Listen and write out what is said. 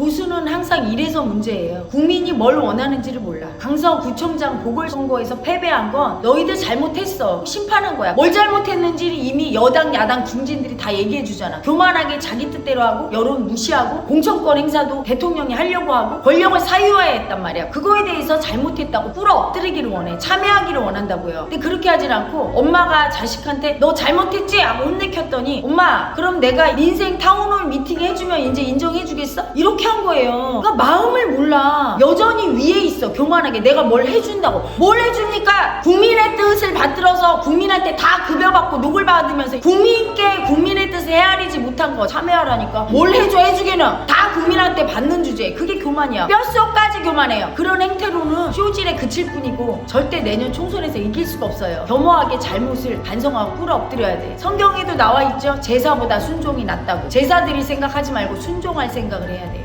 보수는 항상 이래서 문제예요. 국민이 뭘 원하는지를 몰라. 강서구청장 보궐선거에서 패배한 건 너희들 잘못했어. 심판한 거야. 뭘 잘못했는지를 이미 여당, 야당, 중진들이 다 얘기해 주잖아. 교만하게 자기 뜻대로 하고 여론 무시하고 공천권 행사도 대통령이 하려고 하고 권력을 사유화했단 말이야. 그거에 대해서 잘못했다고 꿇어 엎드리기를 원해. 참여하기를 원한다고요. 근데 그렇게 하질 않고 엄마가 자식한테 너 잘못했지? 하고 혼내켰더니 엄마 그럼 내가 민생 타운홀 미팅 해주면 이제 인정해 주겠어? 이렇게 한 거예요. 그러니까 마음을 몰라. 여전히 위에 있어. 교만하게 내가 뭘 해준다고. 뭘 해줍니까? 국민의 뜻을 받들어서 국민한테 다 급여받고 녹을 받으 면서 국민께 국민의 뜻을 헤아리지 못한 거 참여하라니까. 뭘 해줘 해주기는 다 국민한테 받는 주제. 그게 교만이야. 뼛속까지 교만해요. 그런 행태로는 쇼질에 그칠 뿐이고 절대 내년 총선에서 이길 수가 없어요. 겸허하게 잘못을 반성하고 꿇어 엎드려야 돼. 성경에도 나와 있죠. 제사보다 순종이 낫다고. 제사들이 생각하지 말고 순종할 생각을 해야 돼요.